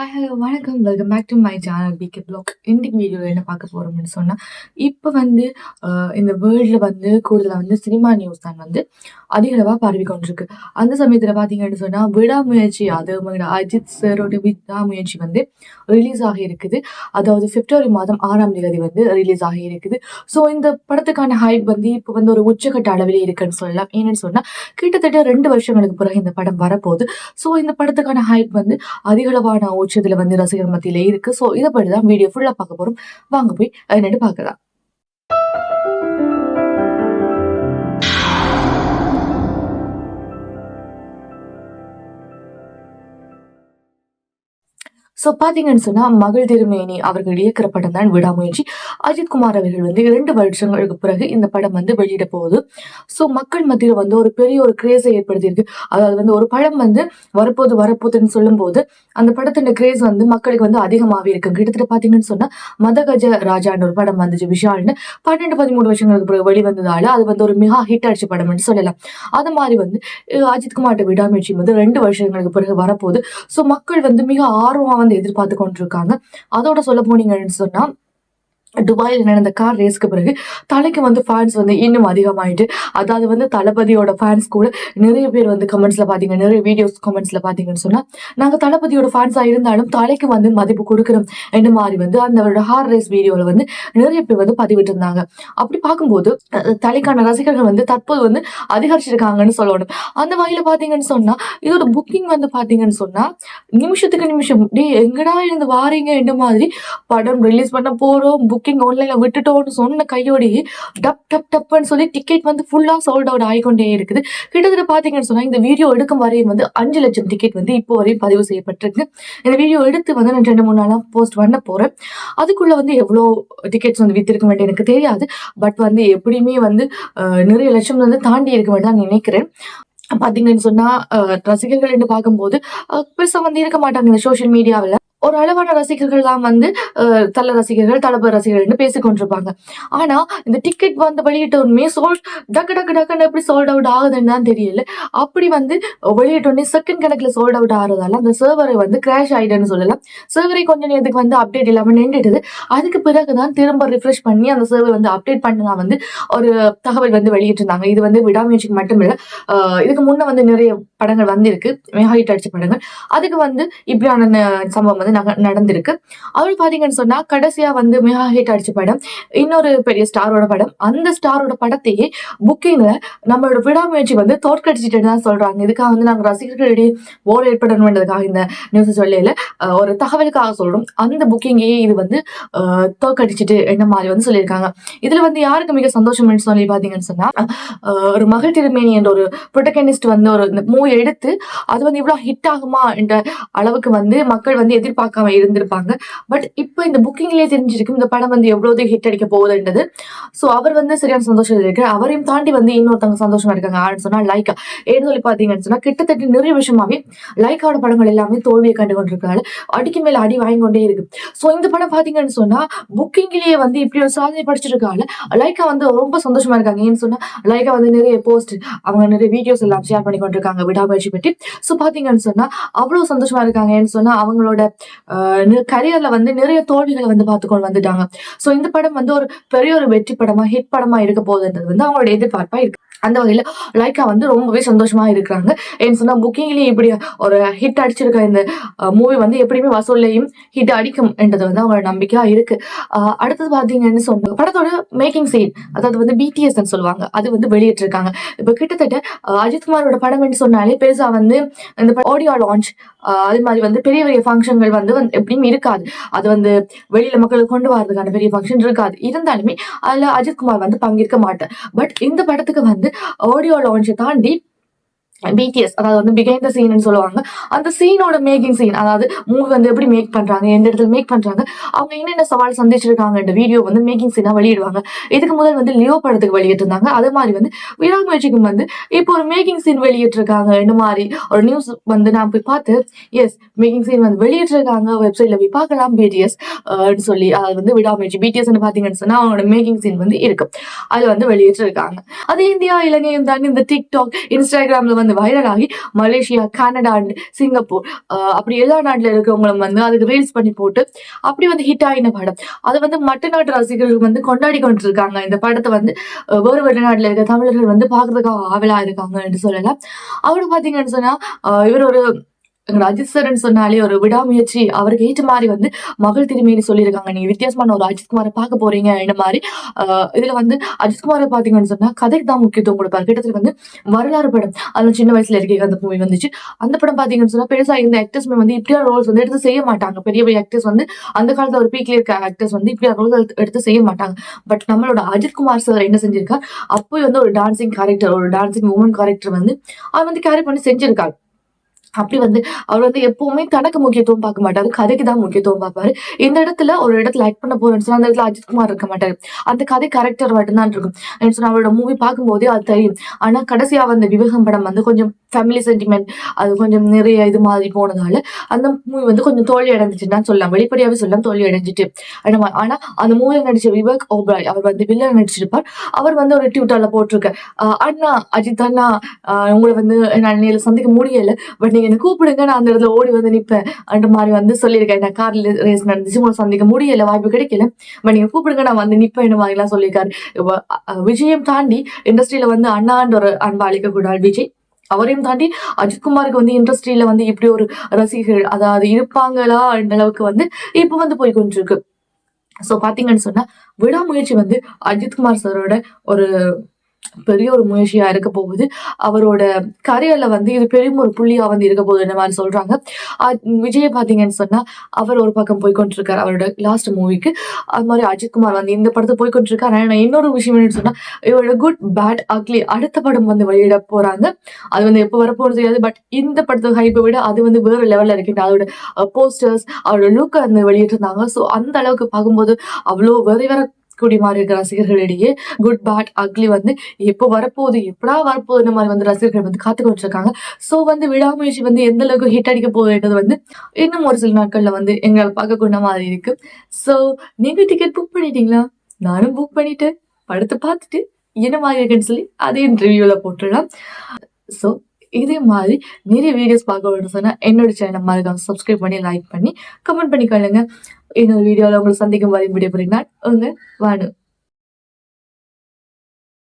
Hi hello வணக்கம். Welcome back to my channel PK blog இன்றைக்கு வீடியோவில் என்ன பார்க்க போகிறோம்னு சொன்னால் இப்போ வந்து இந்த வேர்ல்டில் வந்து கூடுதலாக வந்து சினிமா நியூஸ் தான் வந்து அதிகளவாக பரவி கொண்டிருக்கு. அந்த சமயத்தில் பார்த்தீங்கன்னு சொன்னால் விடாமுயற்சி அது அஜித் சரோட விடாமுயற்சி வந்து ரிலீஸ் ஆகி இருக்குது. அதாவது பிப்ரவரி மாதம் ஆறாம் தேதி வந்து ரிலீஸ் ஆகி இருக்குது. ஸோ இந்த படத்துக்கான ஹைப் வந்து இப்போ வந்து ஒரு உச்சக்கட்ட அளவில் இருக்குன்னு சொல்லலாம். ஏன்னு சொன்னால் கிட்டத்தட்ட ரெண்டு வருஷங்களுக்கு பிறகு இந்த படம் வரப்போகுது. ஸோ இந்த படத்துக்கான ஹைப் வந்து அதிகளவான உச்சத்தில் வந்து ரசிகர் மத்தியில இருக்குது ஸோ இதை பற்றி தான் வீடியோ ஃபுல்லாக பார்க்க போகிறோம் வாங்க போய் என்னென்னு பார்க்கலாம். ஸோ பார்த்தீங்கன்னு சொன்னால் மகள் திருமேனி அவர்கள் இயக்கிற படம் தான் விடாமுயற்சி. அஜித் குமார் அவர்கள் வந்து இரண்டு வருஷங்களுக்கு பிறகு இந்த படம் வந்து வெளியிட போகுது. ஸோ மக்கள் மத்தியில் வந்து ஒரு பெரிய ஒரு கிரேஸை ஏற்படுத்தியிருக்கு. அதாவது வந்து ஒரு படம் வந்து வரப்போது வரப்போதுன்னு சொல்லும்போது அந்த படத்தின் கிரேஸ் வந்து மக்களுக்கு வந்து அதிகமாகவே இருக்கு. கிட்டத்தட்ட பார்த்தீங்கன்னு சொன்னால் மதகஜ ராஜான்னு ஒரு படம் வந்துச்சு விஷால்னு. பன்னெண்டு பதிமூணு வருஷங்களுக்கு பிறகு வெளிவந்ததால அது வந்து ஒரு மிக ஹிட் அடிச்ச படம்னு சொல்லலாம். அது மாதிரி வந்து அஜித் குமார்ட்ட விடாமுயற்சி வந்து ரெண்டு வருஷங்களுக்கு பிறகு வரப்போகுது. ஸோ மக்கள் வந்து மிக ஆர்வம் வந்து எதிர்பார்த்து கொண்டிருக்காங்க. அதோட சொல்ல போனீங்கன்னு சொன்னா துபாயில் நடந்த கார் ரேஸ்க்கு பிறகு தலைக்கு வந்து ஃபேன்ஸ் வந்து இன்னும் அதிகமாயிட்டு அதாவது வந்து தளபதியோட ஃபேன்ஸ் கூட நிறைய பேர் வந்து கமெண்ட்ஸ்ல பாத்தீங்க நிறைய வீடியோஸ் கமெண்ட்ஸ்ல பாத்தீங்கன்னு சொன்னா நாங்க தளபதியோட ஃபேன்ஸா இருந்தாலும் தலைக்கு வந்து மதிப்பு கொடுக்குறோம் என்ன மாதிரி வந்து அந்த ஹார் ரேஸ் வீடியோல வந்து நிறைய பேர் வந்து பதிவிட்டு இருந்தாங்க. அப்படி பார்க்கும்போது தலைக்கான ரசிகர்கள் வந்து தற்போது வந்து அதிகரிச்சிருக்காங்கன்னு சொல்லணும். அந்த வகையில பாத்தீங்கன்னு சொன்னா இதோட புக்கிங் வந்து பாத்தீங்கன்னு சொன்னா நிமிஷத்துக்கு நிமிஷம் டே எங்கடா இருந்து வாரீங்க? என்ன மாதிரி படம் ரிலீஸ் பண்ண போறோம் புக்கிங் ஆன்லைன்ல விட்டுட்டோம்னு சொன்ன கையோடி டப் டப் டப்னு சொல்லி டிக்கெட் வந்து ஃபுல்லா சோல்ட் அவுட் ஆகிக்கொண்டே இருக்குது. கிட்டத்தட்ட பாத்தீங்கன்னு சொன்னா இந்த வீடியோ எடுக்கும் வரையும் வந்து அஞ்சு லட்சம் டிக்கெட் வந்து இப்போ வரையும் பதிவு செய்யப்பட்டிருக்கு. இந்த வீடியோ எடுத்து வந்து நான் ரெண்டு மூணு நாளா போஸ்ட் பண்ண போறேன். அதுக்குள்ள வந்து எவ்வளோ டிக்கெட்ஸ் வந்து வித்திருக்க வேண்டிய எனக்கு தெரியாது. பட் வந்து எப்படியுமே வந்து நிறைய லட்சம் வந்து தாண்டி இருக்க வேண்டாம் நினைக்கிறேன். பார்த்தீங்கன்னு சொன்னா ரசிகர்கள் என்று பார்க்கும்போது பெருசாக வந்து இருக்க மாட்டாங்க இந்த சோஷியல் மீடியாவில் ஒரு அளவான ரசிகர்கள் தான் வந்து தள்ள ரசிகர்கள் தளபதி ரசிகர்கள்னு பேசிக்கொண்டிருப்பாங்க ஆனா இந்த டிக்கெட் வந்து வெளியிட்ட உடனே சோல் டக்கு டக்கு டக்குன்னு எப்படி சோல்ட் அவுட் ஆகுதுன்னு தான் தெரியல. அப்படி வந்து வெளியிட்டோடனே செகண்ட் கணக்குல சோல்ட் அவுட் ஆகிறதால அந்த சர்வரை வந்து கிராஷ் ஆயிடுன்னு சொல்லலாம். சர்வரை கொஞ்ச நேரத்துக்கு வந்து அப்டேட் இல்லாமல் நின்றுடுது அதுக்கு பிறகுதான் திரும்ப ரிஃப்ரெஷ் பண்ணி அந்த சர்வர் வந்து அப்டேட் பண்ணா வந்து ஒரு தகவல் வந்து வெளியிட்டிருந்தாங்க. இது வந்து விடாமுயற்சிக்கு மட்டும் இல்லை இதுக்கு முன்ன வந்து நிறைய படங்கள் வந்திருக்கு. மெகா ஹிட் அடிச்ச படங்கள். அதுக்கு வந்து இப்படியான ந- சம்பவம் வந்து நடந்திருக்கு. அவர் பாத்தீங்கன்னு சொன்னா கடைசியா வந்து மெகா ஹிட் அடிச்ச படம் இன்னொரு பெரிய ஸ்டாரோட படம். அந்த ஸ்டாரோட படத்தையே புக்கிங்ல நம்மளோட விடாமுயற்சி வந்து தோற்கடிச்சிட்டு தான் சொல்றாங்க. இதுக்காக வந்து நாங்க ரசிகர்களிடையே ஓர் ஏற்படணுன்றதுக்காக இந்த நியூஸ் சொல்லல. ஒரு தகவலுக்காக சொல்றோம். அந்த புக்கிங்கையே இது வந்து ஆஹ் தோற்கடிச்சிட்டு என்ன மாதிரி வந்து சொல்லியிருக்காங்க. இதுல வந்து யாருக்கு மிக சந்தோஷம்னு சொல்லி பாத்தீங்கன்னு சொன்னா ஒரு மகள் திருமேனி என்ற ஒரு புரொட்டகனிஸ்ட் வந்து ஒரு மூவி எடுத்து அது வந்து இவ்வளோ ஹிட் ஆகுமா என்ற அளவுக்கு வந்து மக்கள் வந்து எதிர்பார்க்காம இருந்திருப்பாங்க. பட் இப்போ இந்த புக்கிங்லயே தெரிஞ்சிருக்கும் இந்த படம் வந்து எவ்வளவு ஹிட் அடிக்க போகுதுன்றது ஸோ அவர் வந்து சரியான சந்தோஷம் இருக்கு அவரையும் தாண்டி வந்து இன்னொருத்தவங்க சந்தோஷமா இருக்காங்க. ஆன்னு சொன்னா லைக்கா ஏன்னு சொல்லி பார்த்தீங்கன்னு சொன்னா கிட்டத்தட்ட நிறைய விஷயமாவே லைக்காவோட படங்கள் எல்லாமே தோல்வியை கண்டு கொண்டிருக்காங்க அடிக்கு மேல அடி வாங்கி கொண்டே இருக்கு. ஸோ இந்த படம் பார்த்தீங்கன்னு சொன்னா புக்கிங்லேயே வந்து இப்படி ஒரு சாதனை படிச்சிருக்காங்க லைக்கா வந்து ரொம்ப சந்தோஷமா இருக்காங்க. ஏன்னு சொன்னா லைக்கா வந்து நிறைய போஸ்ட் அவங்க நிறைய வீடியோஸ் எல்லாம் ஷேர் பண்ணி கொண்டிருக்காங்க. விட விடாமுயற்சி பற்றி. ஸோ பாத்தீங்கன்னு சொன்னா அவ்வளவு சந்தோஷமா இருக்காங்க சொன்னால் சொன்னா அவங்களோட கரியர்ல வந்து நிறைய தோல்விகளை வந்து பார்த்துக்கொண்டு வந்துட்டாங்க. ஸோ இந்த படம் வந்து ஒரு பெரிய ஒரு வெற்றி படமா ஹிட் படமா இருக்க போகுதுன்றது வந்து அவங்களோட எதிர்பார்ப்பா இருக்கு. அந்த வகையில் லைக்கா வந்து ரொம்பவே சந்தோஷமா இருக்கிறாங்க. ஏன்னு சொன்னா புக்கிங்லயே இப்படி ஒரு ஹிட் அடிச்சிருக்க இந்த மூவி வந்து எப்படியுமே வசூல்லையும் ஹிட் அடிக்கும் என்றது வந்து அவங்களோட நம்பிக்கையா இருக்கு. ஆஹ் அடுத்தது பாத்தீங்கன்னு சொன்னாங்க படத்தோட மேக்கிங் சீன் அதாவது வந்து பிடிஎஸ் சொல்லுவாங்க அது வந்து வெளியிட்டிருக்காங்க. இப்போ கிட்டத்தட்ட அஜித்குமாரோட படம் என்று சொன்னாலே பெருசா வந்து இந்த ஆடியோ லான்ச் அது மாதிரி வந்து பெரிய பெரிய ஃபங்க்ஷன்கள் வந்து வந்து எப்படியும் இருக்காது. அது வந்து வெளியில மக்களுக்கு கொண்டு வரதுக்கான பெரிய ஃபங்க்ஷன் இருக்காது. இருந்தாலுமே அதுல அஜித்குமார் வந்து பங்கேற்க மாட்டார். பட் இந்த படத்துக்கு வந்து ஆடியோ லான்ச்சை தாண்டி பிடிஎஸ் அதாவது வந்து பிகைண்ட் த சீன் சொல்லுவாங்க. அந்த சீனோட மேக்கிங் சீன் அதாவது மூவி வந்து எப்படி மேக் பண்றாங்க எந்த இடத்துல மேக் பண்றாங்க அவங்க என்னென்ன சவால் சந்திச்சிருக்காங்க இந்த வீடியோ வந்து மேக்கிங் சீனா வெளியிடுவாங்க. இதுக்கு முதல் வந்து லியோ படத்துக்கு வெளியிட்டிருந்தாங்க. அதே மாதிரி வந்து விடாமுயற்சிக்கும் வந்து இப்போ ஒரு மேக்கிங் சீன் வெளியிட்டிருக்காங்க இந்த மாதிரி ஒரு நியூஸ் வந்து நான் போய் பார்த்து எஸ் மேக்கிங் சீன் வந்து வெளியிட்டிருக்காங்க வெப்சைட்ல போய் பார்க்கலாம் பிடிஎஸ் சொல்லி அது வந்து விடாமுயற்சி பிடிஎஸ் பாத்தீங்கன்னு சொன்னா அவங்களோட மேக்கிங் சீன் வந்து இருக்கு. அது வந்து வெளியிட்டிருக்காங்க. அது இந்தியா இலங்கையும் தாண்டி இந்த டிக்டாக் இன்ஸ்டாகிராம்ல வந்து வந்து வைரல் ஆகி மலேசியா கனடா அண்ட் சிங்கப்பூர் அப்படி எல்லா நாட்டில் இருக்கிறவங்களும் வந்து அதுக்கு ரீல்ஸ் பண்ணி போட்டு அப்படி வந்து ஹிட் ஆகின படம். அது வந்து மற்ற நாட்டு ரசிகர்கள் வந்து கொண்டாடி கொண்டு இருக்காங்க இந்த படத்தை வந்து வேறு வேறு நாட்டில் இருக்க தமிழர்கள் வந்து பார்க்கறதுக்காக ஆவலா இருக்காங்க என்று சொல்லலாம். அவரு பார்த்தீங்கன்னு சொன்னா இவர் ஒரு அஜித் சார்ன்னு சொன்னாலே ஒரு விடாமுயற்சி. அவருக்கு ஏற்ற மாதிரி வந்து மகள் திரும்பின்னு சொல்லியிருக்காங்க. நீங்க வித்தியாசமான ஒரு அஜித்குமாரை பார்க்க போறீங்க இந்த மாதிரி? ஆஹ், இதுல வந்து அஜித்குமாரை பாத்தீங்கன்னு சொன்னா கதைக்கு தான் முக்கியத்துவம் கொடுப்பாரு. கிட்டத்தட்ட வந்து வரலாறு படம். அதுல சின்ன வயசுல இருக்க அந்த மூவி வந்துச்சு. அந்த படம் பாத்தீங்கன்னு சொன்னா பெருசா இந்த ஆக்டர்ஸ் வந்து இப்படியா ரோல்ஸ் வந்து எடுத்து செய்ய மாட்டாங்க. பெரிய பெரிய ஆக்டர்ஸ் வந்து அந்த காலத்துல ஒரு பீக்ல இருக்க ஆக்டர்ஸ் வந்து இப்படியா ரோல்ஸ் எடுத்து செய்ய மாட்டாங்க. பட் நம்மளோட அஜித்குமார் சார் என்ன செஞ்சிருக்கார்? அப்போ வந்து ஒரு டான்சிங் கேரக்டர் ஒரு டான்சிங் உமன் கேரக்டர் வந்து அவர் வந்து கேரி பண்ணி செஞ்சிருக்காரு. அப்படி வந்து அவர் வந்து எப்பவுமே தனக்கு முக்கியத்துவம் பார்க்க மாட்டாரு கதைக்கு தான் முக்கியத்துவம் பார்ப்பாரு. இந்த இடத்துல ஒரு இடத்துல ஆக்ட் பண்ண போறேன்னு சொன்னா அந்த இடத்துல அஜித் குமார் இருக்க மாட்டாரு. அந்த கதை கேரக்டர் மட்டும்தான் இருக்கும். சொன்னா அவரோட மூவி பார்க்கும்போதே அது தெரியும். ஆனா கடைசியா வந்த விவேகம் படம் வந்து கொஞ்சம் ஃபேமிலி சென்டிமெண்ட் அது கொஞ்சம் நிறைய இது மாதிரி போனதால அந்த மூவி வந்து கொஞ்சம் தோல்வி அடைஞ்சிச்சுன்னு தான் சொல்லலாம். வெளிப்படையாகவே சொல்லலாம் தோல்வி அடைஞ்சிட்டு ஆனா அந்த மூவியில் நடிச்ச விவேக் ஓபராய் அவர் வந்து வில்லன் நடிச்சிருப்பார். அவர் வந்து ஒரு ட்விட்டர்ல போட்டிருக்க அண்ணா அஜித் அண்ணா ஆஹ் உங்களை வந்து நான் நேரில் சந்திக்க முடியல. பட் நீங்க என்ன கூப்பிடுங்க நான் அந்த இடத்துல ஓடி வந்து நிப்பேன் அந்த மாதிரி வந்து சொல்லியிருக்கேன் நான் கார்ல ரேஸ் நடந்துச்சு உங்களை சந்திக்க முடியல வாய்ப்பு கிடைக்கல. பட் நீங்க கூப்பிடுங்க நான் வந்து நிப்பேன் மாதிரிலாம் சொல்லியிருக்காரு. அஹ், விஜயம் தாண்டி இண்டஸ்ட்ரியில வந்து அண்ணான்ற ஒரு அன்பு அளிக்கக்கூடாது விஜய். அவரையும் தாண்டி அஜித்குமாருக்கு வந்து இண்டஸ்ட்ரியில வந்து இப்படி ஒரு ரசிகர்கள் அதாவது இருப்பாங்களா என்ற அளவுக்கு வந்து இப்ப வந்து போய் கொண்டிருக்கு சோ பாத்தீங்கன்னு சொன்னா விடாமுயற்சி வந்து அஜித்குமார் சாரோட ஒரு பெரிய ஒரு முயற்சியா இருக்க போகுது. அவரோட கரியர்ல வந்து இது பெரும் ஒரு புள்ளியா வந்து இருக்க போகுது இந்த மாதிரி சொல்றாங்க. அஹ் விஜய் பாத்தீங்கன்னு சொன்னா அவர் ஒரு பக்கம் போய்கொண்டிருக்காரு அவரோட லாஸ்ட் மூவிக்கு அது மாதிரி அஜித்குமார் வந்து இந்த படத்தை போய்கொண்டிருக்காரு ஆனா இன்னொரு விஷயம் என்னன்னு சொன்னா இவரோட குட் பேட் அக்லி அடுத்த படம் வந்து வெளியிட போறாங்க. அது வந்து எப்போ வரப்போறது தெரியாது. பட் இந்த படத்தை ஹைப்பை விட அது வந்து வேற லெவல்ல இருக்கு. அதோட போஸ்டர்ஸ் அவரோட லுக்கை வந்து வெளியிட்டிருந்தாங்க. ஸோ அந்த அளவுக்கு பார்க்கும்போது அவ்வளோ வேற வேற கூடி மாறி ரசிகர்களிடையே குட் பேட் அக்லி வந்து எப்போ வரப்போகுது எப்படா வரப்போகுது இந்த மாதிரி வந்து ரசிகர்கள் வந்து காத்து இருக்காங்க ஸோ வந்து விடாமுயற்சி வந்து எந்த அளவுக்கு ஹிட் அடிக்க போகிறது வந்து இன்னும் ஒரு சில நாட்கள்ல வந்து எங்களை பார்க்கக்கூடிய மாதிரி இருக்கு. ஸோ நீங்கள் டிக்கெட் புக் பண்ணிட்டீங்களா? நானும் புக் பண்ணிட்டு படத்தை பார்த்துட்டு என்ன மாதிரி இருக்குன்னு சொல்லி அதையும் ரிவ்யூல போட்டுடலாம். ஸோ இதே மாதிரி நிறைய வீடியோஸ் பார்க்க வேணும்னு சொன்னா என்னோட சேனல் மறக்காம சப்ஸ்கிரைப் பண்ணி லைக் பண்ணி கமெண்ட் பண்ணிக்கொள்ளுங்க இன்னொரு வீடியோவில் உங்களை சந்திக்கும் வரை விடைபெறுகிறேன் உங்க வானு